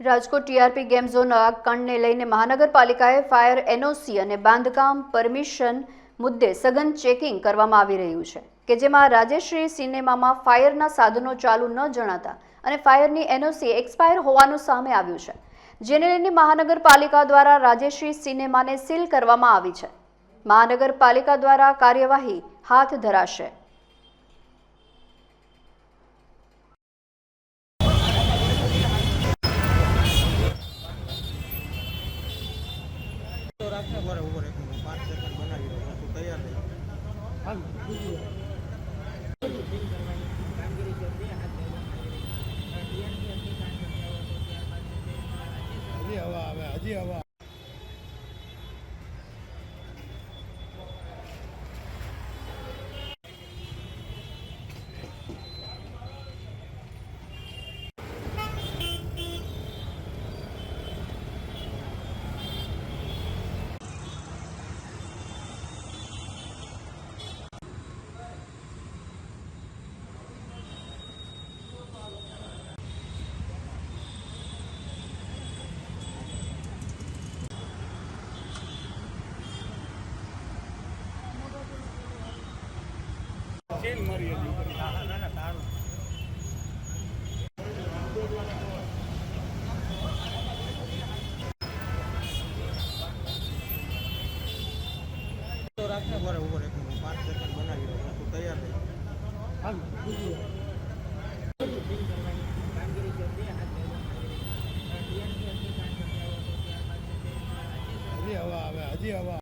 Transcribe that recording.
Rajkot TRP game ઝોનના આગકાંડને લઈને મહાનગરપાલિકાએ ફાયર એનઓસી અને બાંધકામ પરમિશન મુદ્દે સઘન ચેકિંગ કરવામાં આવી રહ્યું છે, કે જેમાં રાજેશ્રી સિનેમામાં ફાયરના સાધનો ચાલુ ન જણાતા અને ફાયરની એનઓસી એક્સપાયર હોવાનું સામે આવ્યું છે, જેને લઈને મહાનગરપાલિકા દ્વારા રાજેશ્રી સિનેમાને સીલ કરવામાં આવી છે. મહાનગરપાલિકા દ્વારા કાર્યવાહી હાથ ધરાશે. હજી હવા આવે હજી હવા સારું તો રાખને બરે ઉપર એક પાંચ બનાવી દઉં તૈયાર થઈ હજી હવા આવે, હજી હવા